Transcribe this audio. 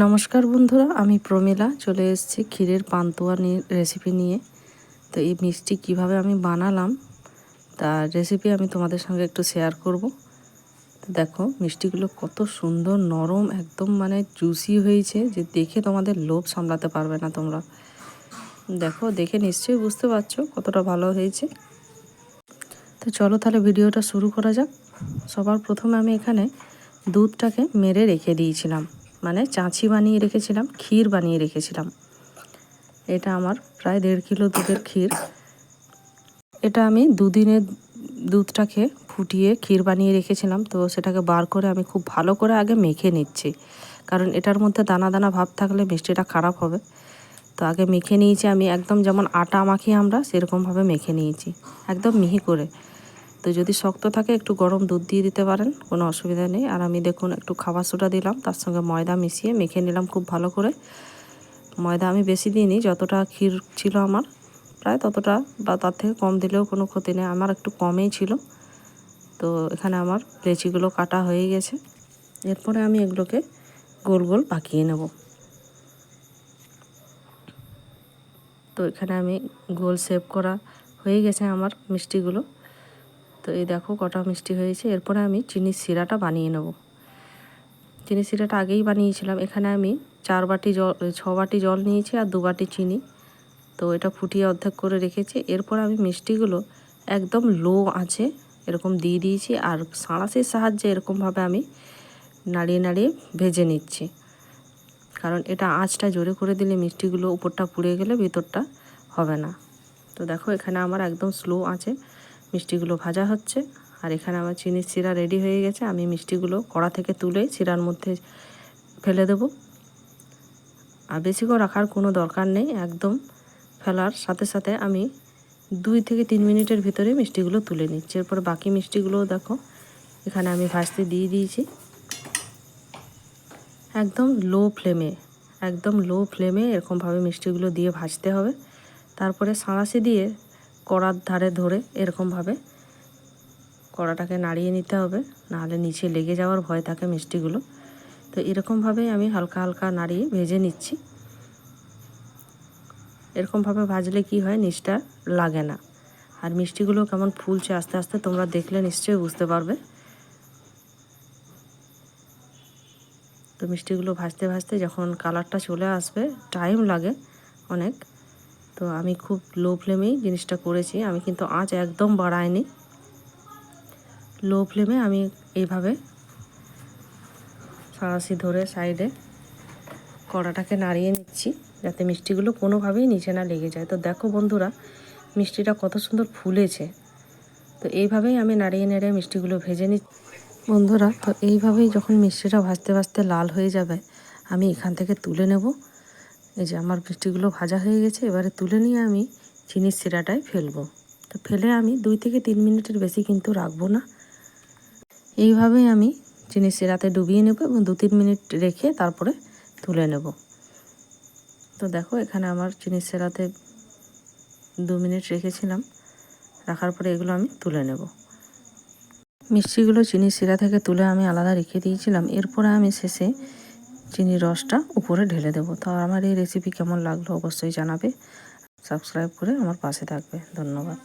নমস্কার বন্ধুরা, আমি প্রমিলা, চলে এসেছি ক্ষীরের পান্তুয়া রেসিপি নিয়ে। তো এই মিষ্টি কীভাবে আমি বানালাম, তার রেসিপি আমি তোমাদের সঙ্গে একটু শেয়ার করব। তো দেখো, মিষ্টিগুলো কত সুন্দর, নরম, একদম মানে জুসি হয়েছে, যে দেখে তোমাদের লোভ সামলাতে পারবে না তোমরা। দেখো, দেখে নিশ্চয়ই বুঝতে পারছ কতটা ভালো হয়েছে। তো চলো তাহলে ভিডিওটা শুরু করা যাক। সবার প্রথমে আমি এখানে দুধটাকে মেরে রেখে দিয়েছিলাম। মানে চাঁচি বানিয়ে রেখেছিলাম, ক্ষীর বানিয়ে রেখেছিলাম। এটা আমার প্রায় দেড় কিলো দুধের ক্ষীর। এটা আমি দুদিনের দুধটাকে ফুটিয়ে ক্ষীর বানিয়ে রেখেছিলাম, তো সেটাকে বার করে আমি খুব ভালো করে আগে মেখে নিচ্ছি। কারণ এটার মধ্যে দানা দানা ভাব থাকলে মিষ্টিটা খারাপ হবে। তো আগে মেখে নিয়েছি আমি, একদম যেমন আটা মাখি আমরা, সেরকমভাবে মেখে নিয়েছি। একদম মিহি করে। তো যদি শক্ত থাকে, একটু গরম দুধ দিয়ে দিতে পারেন, কোনো অসুবিধা নেই। আর আমি দেখুন, একটু খাবার সোডা দিলাম, তার সঙ্গে ময়দা মিশিয়ে মেখে নিলাম খুব ভালো করে। ময়দা আমি বেশি দিইনি, যতটা ক্ষীর ছিল আমার, প্রায় ততটা বা তার থেকে কম দিলেও কোনো ক্ষতি নেই, আমার একটু কমেই ছিল। তো এখানে আমার লেচিগুলো কাটা হয়ে গেছে। এরপরে আমি এগুলোকে গোল গোল পাকিয়ে নেব। তো এখানে আমি গোল শেপ করা হয়ে গেছে আমার মিষ্টিগুলো। তো এই দেখো কটা মিষ্টি হয়েছে। এরপরে আমি চিনির শিরাটা বানিয়ে নেব। চিনি শিরাটা আগেই বানিয়েছিলাম। এখানে আমি চার বাটি জল, ছ বাটি জল নিয়েছি আর দু বাটি চিনি। তো এটা ফুটিয়ে অর্ধেক করে রেখেছি। এরপর আমি মিষ্টিগুলো একদম লো আছে এরকম দিয়ে দিয়েছি আর সাঁড়াশির সাহায্যে এরকমভাবে আমি নাড়িয়ে নাড়িয়ে ভেজে নিচ্ছি। কারণ এটা আঁচটা জোরে করে দিলে মিষ্টিগুলো উপরটা পুড়ে গেলে ভিতরটা হবে না। তো দেখো এখানে আমার একদম স্লো আছে মিষ্টিগুলো ভাজা হচ্ছে। আর এখানে আমার চিনির শিরা রেডি হয়ে গেছে। আমি মিষ্টিগুলো কড়া থেকে তুলে শিরার মধ্যে ফেলে দেব। আর বেশিক্ষণ রাখার কোনো দরকার নেই। একদম ফেলার সাথে সাথে আমি দুই থেকে তিন মিনিটের ভিতরে মিষ্টিগুলো তুলে নিচ্ছি। এরপর বাকি মিষ্টিগুলোও দেখো, এখানে আমি ভাজতে দিয়ে দিয়েছি। একদম লো ফ্লেমে, একদম লো ফ্লেমে এরকমভাবে মিষ্টিগুলো দিয়ে ভাজতে হবে। তারপরে সাঁড়াশি দিয়ে কড়ার ধারে ধরে এরকমভাবে কড়াটাকে নাড়িয়ে নিতে হবে। নাহলে নিচে লেগে যাওয়ার ভয় থাকে মিষ্টিগুলো। তো এরকমভাবেই আমি হালকা হালকা নাড়িয়ে ভেজে নিচ্ছি। এরকমভাবে ভাজলে কি হয়? নিচটা লাগে না। আর মিষ্টিগুলো কেমন ফুলছে আস্তে আস্তে তোমরা দেখলে নিশ্চয়ই বুঝতে পারবে। তো মিষ্টিগুলো ভাজতে ভাজতে যখন কালারটা চলে আসবে টাইম লাগে অনেক। তো আমি খুব লো ফ্লেমেই জিনিসটা করেছি। আমি কিন্তু আঁচ একদম বাড়াইনি। লো ফ্লেমে আমি এইভাবে সারাশি ধরে সাইডে কড়াটাকে নাড়িয়ে নিচ্ছি, যাতে মিষ্টিগুলো কোনোভাবেই নিচে না লেগে যায়। তো দেখো বন্ধুরা, মিষ্টিটা কত সুন্দর ফুলেছে। তো এইভাবেই আমি নাড়িয়ে নেড়ে মিষ্টিগুলো ভেজে নিচ্ছি। বন্ধুরা, তো এইভাবেই যখন মিষ্টিটা ভাজতে ভাজতে লাল হয়ে যাবে, আমি এখান থেকে তুলে নেব। এই যে আমার মিষ্টিগুলো ভাজা হয়ে গেছে, এবারে তুলে নিয়ে আমি চিনির শিরাটায় ফেলব। তো ফেলে আমি দুই থেকে তিন মিনিটের বেশি কিন্তু রাখব না। এইভাবেই আমি চিনির শিরাতে ডুবিয়ে নেব এবং দু তিন মিনিট রেখে তারপরে তুলে নেব। তো দেখো, এখানে আমার চিনির শিরাতে দু মিনিট রেখেছিলাম। রাখার পরে এগুলো আমি তুলে নেব। মিষ্টিগুলো চিনির শিরা থেকে তুলে আমি আলাদা রেখে দিয়েছিলাম। এরপরে আমি শেষে চিনির রসটা উপরে ঢেলে দেব। তো আমার এই রেসিপি কেমন লাগল অবশ্যই জানাবে। সাবস্ক্রাইব করে আমার পাশে থাকবে। ধন্যবাদ।